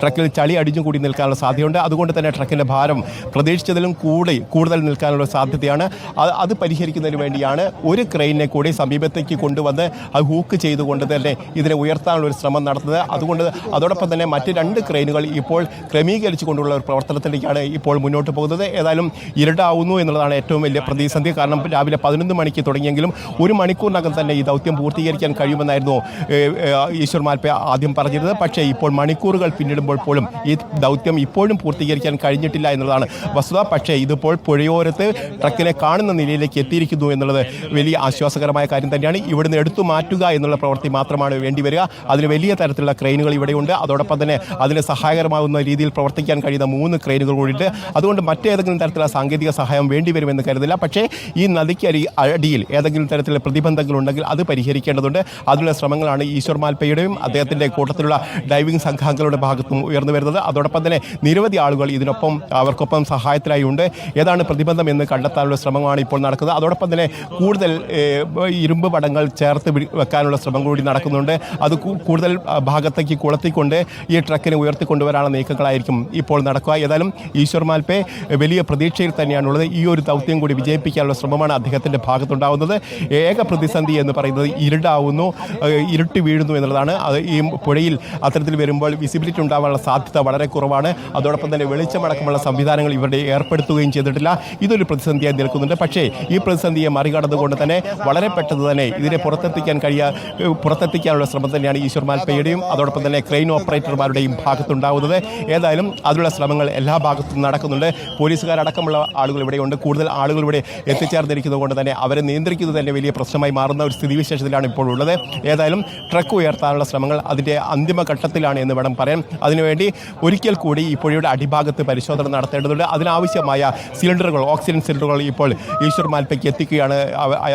ട്രക്കിൽ ചളി അടിഞ്ഞു കൂടി നിൽക്കാനുള്ള സാധ്യതയുണ്ട്. അതുകൊണ്ട് തന്നെ ട്രക്കിന്റെ ഭാരം പ്രതീക്ഷിച്ചതിലും കൂടി കൂടുതൽ നിൽക്കാനുള്ള സാധ്യതയാണ്. അത് പരിഹരിക്കുന്നതിന് വേണ്ടിയാണ് ഒരു ക്രെയിനെ കൂടി സമീപത്തേക്ക് കൊണ്ടുവന്ന് അത് ഹൂക്ക് ചെയ്തുകൊണ്ട് തന്നെ ഇതിനെ ഉയർത്താനുള്ള ഒരു ശ്രമം നടത്തുന്നത്. അതുകൊണ്ട് അതോടൊപ്പം തന്നെ മറ്റ് രണ്ട് ക്രെയിനുകൾ ഇപ്പോൾ ക്രമീകരിച്ചു കൊണ്ടുള്ള ഒരു പ്രവർത്തനത്തിലേക്കാണ് ഇപ്പോൾ മുന്നോട്ട് പോകുന്നത്. ഏതായാലും ഇരുടാവുന്നു എന്നുള്ളതാണ് ഏറ്റവും വലിയ പ്രതിസന്ധി. കാരണം രാവിലെ പതിനൊന്ന് മണിക്ക് തുടങ്ങിയെങ്കിലും ഒരു മണിക്കൂറിനകം തന്നെ ഈ ദൗത്യം പൂർത്തീകരിക്കാൻ കഴിയുമെന്നായിരുന്നു ഈശ്വർ മാൽപ്പ ആദ്യം പറഞ്ഞിരുന്നത്. പക്ഷേ ഇപ്പോൾ മണിക്കൂറുകൾ പിന്നിടുമ്പോൾ പോലും ഈ ദൗത്യം ഇപ്പോഴും പൂർത്തീകരിക്കാൻ കഴിഞ്ഞിട്ടില്ല എന്നുള്ളതാണ്. വസ്തുത പക്ഷേ ഇതിപ്പോൾ പുഴയോരത്ത് ട്രക്കിനെ കാണുന്ന നിലയിലേക്ക് എത്തിയിരിക്കുന്നു എന്നുള്ളത് വലിയ ആശ്വാസകരമായ കാര്യം തന്നെയാണ്. ഇവിടുന്ന് എടുത്തു മാറ്റുക എന്നുള്ള പ്രവൃത്തി മാത്രമാണ് വേണ്ടിവരിക അതിന് വലിയ തരത്തിലുള്ള ക്രെയിനുകൾ ഇവിടെയുണ്ട്. അതോടൊപ്പം തന്നെ അതിന് സഹായകരമാകുന്ന രീതിയിൽ പ്രവർത്തിക്കാൻ കഴിയുന്ന മൂന്ന് ക്രെയിനുകൾ കൂടിയിട്ട് അതുകൊണ്ട് മറ്റേതെങ്കിലും തരത്തിലുള്ള സാങ്കേതിക സഹായം വേണ്ടിവരുമെന്ന് കരുതില്ല. പക്ഷേ ഈ നദിക്കരി അടിയിൽ ഏതെങ്കിലും തരത്തിലുള്ള പ്രതിബന്ധങ്ങൾ ഉണ്ടെങ്കിൽ അത് പരിഹരിക്കേണ്ടതുണ്ട്. അതിനുള്ള ശ്രമങ്ങളാണ് ഈശ്വർ മാൽപ്പയുടെയും അദ്ദേഹത്തിന്റെ കൂട്ടത്തിലുള്ള ഡൈവിംഗ് സംഘാംഗങ്ങളുടെ ഭാഗത്തും ഉയർന്നു വരുന്നത്. അതോടൊപ്പം തന്നെ നിരവധി ആളുകൾ ഇതിനൊപ്പം അവർക്കൊപ്പം സഹായത്തിലായി ഉണ്ട് ഏതാണ് പ്രതിബന്ധം എന്ന് കണ്ടെത്താനുള്ള ശ്രമമാണ് ഇപ്പോൾ നടക്കുന്നത്. അതോടൊപ്പം തന്നെ കൂടുതൽ ഇരുമ്പ് പടങ്ങൾ ചേർത്ത് വെക്കാനുള്ള ശ്രമം കൂടി നടക്കുന്നുണ്ട്. അത് കൂടുതൽ ഭാഗത്തേക്ക് കുളത്തിക്കൊണ്ട് ഈ ട്രക്കിനെ ഉയർത്തിക്കൊണ്ടുവരാനുള്ള നീക്കങ്ങളായിരിക്കും ഇപ്പോൾ നടക്കുക. ഏതായാലും ഈശ്വർ മാൽപ്പെ വലിയ പ്രതീക്ഷയിൽ തന്നെയാണുള്ളത്. ഈ ഒരു ദൗത്യം കൂടി വിജയിപ്പിക്കാനുള്ള ശ്രമമാണ് അദ്ദേഹത്തിന്റെ ഭാഗത്തുണ്ടാവുന്നത്. ഏക പ്രതിസന്ധി എന്ന് പറയുന്നത് ഇരുടാവുന്നു ഇരുട്ട് വീഴുന്നു എന്നുള്ളതാണ്. അത് ഈ പുഴയിൽ അത്തരത്തിൽ വരുമ്പോൾ വിസിബിലിറ്റി ഉണ്ടാവാനുള്ള സാധ്യത വളരെ കുറവാണ്. അതോടൊപ്പം തന്നെ വെളിച്ചമടക്കമുള്ള സംവിധാനങ്ങൾ ഇവരുടെ ഏർപ്പെടുത്തുകയും ചെയ്തിട്ടില്ല. ഇതൊരു പ്രതിസന്ധിയായി നിൽക്കുന്നുണ്ട്. പക്ഷേ ഈ പ്രതിസന്ധിയെ മറികടന്നുകൊണ്ട് തന്നെ വളരെ പെട്ടെന്ന് തന്നെ ഇതിനെ പുറത്തെത്തിക്കാൻ കഴിയാ പുറത്തെത്തിക്കാനുള്ള ശ്രമം തന്നെയാണ് ഈശ്വർ മാൽപ്പയുടെയും അതോടൊപ്പം തന്നെ ക്രെയിൻ ഓപ്പറേറ്റർമാരുടെയും ഭാഗത്തുണ്ടാകുന്നത് ഏതായാലും അതിനുള്ള ശ്രമങ്ങൾ എല്ലാ ഭാഗത്തും നടക്കുന്നുണ്ട്. പോലീസുകാരടക്കമുള്ള ആളുകൾ ഇവിടെയുണ്ട്. കൂടുതൽ ആളുകൾ ഇവിടെ എത്തിച്ചേർന്നിരിക്കുന്നത് കൊണ്ട് തന്നെ അവരെ നിയന്ത്രിക്കുന്നത് തന്നെ വലിയ പ്രശ്നമായി മാറുന്ന ഒരു സ്ഥിതിവിശേഷത്തിലാണ് ഇപ്പോൾ ഉള്ളത്. ഏതായാലും ട്രക്ക് ഉയർത്താനുള്ള ശ്രമങ്ങൾ അതിന്റെ അന്തിമഘട്ടത്തിലാണ് എന്ന് വേണം പറയാൻ. അതിനുവേണ്ടി ഒരിക്കൽ കൂടി ഈ പുഴയുടെ അടിഭാഗത്ത് പരിശോധന നടത്തേണ്ടതുണ്ട്. അതിനാവശ്യമായ സിലിണ്ടറുകൾ ഓക്സിജൻ സിലിണ്ടറുകൾ ഇപ്പോൾ ഈശ്വർ മാൽപ്പയ്ക്ക് എത്തിക്കുകയാണ്.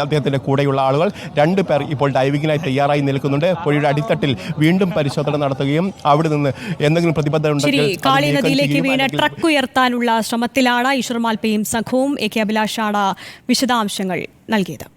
അദ്ദേഹത്തിന്റെ കൂടെയുള്ള ആളുകൾ. രണ്ട് പേർ ഇപ്പോൾ ഡൈവിങ്ങിനായി തയ്യാറായി നിൽക്കുന്നുണ്ട്. പുഴയുടെ അടിത്തട്ടിൽ വീണ്ടും പരിശോധന നടത്തുകയും അവിടെ നിന്ന് എന്തെങ്കിലും പ്രതിബദ്ധത ഉണ്ടെങ്കിൽ കാളി നദിയിലേക്ക് വീണ ട്രക്ക് ഉയർത്താനുള്ള ശ്രമത്തിലാണ് ഈശ്വർ മാൽപ്പയും സംഘവും. എ കെ അഭിലാഷാണ് വിശദാംശങ്ങൾ നൽകിയത്.